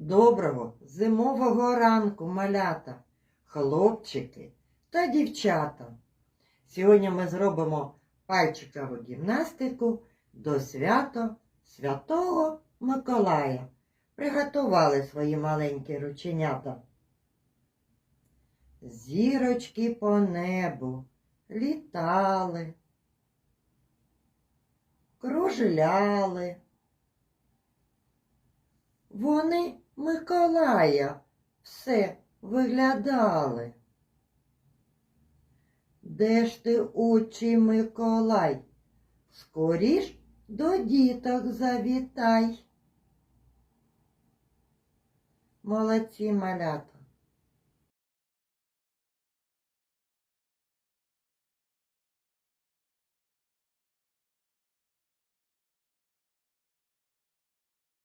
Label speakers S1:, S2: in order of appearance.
S1: Доброго зимового ранку, малята, хлопчики та дівчата. Сьогодні ми зробимо пальчикову гімнастику до свято Святого Миколая. Приготували свої маленькі рученята. Зірочки по небу літали, кружляли. Вони Миколая все виглядали. Де ж ти, очі Миколай? Скоріш до діток завітай. Молодці малята.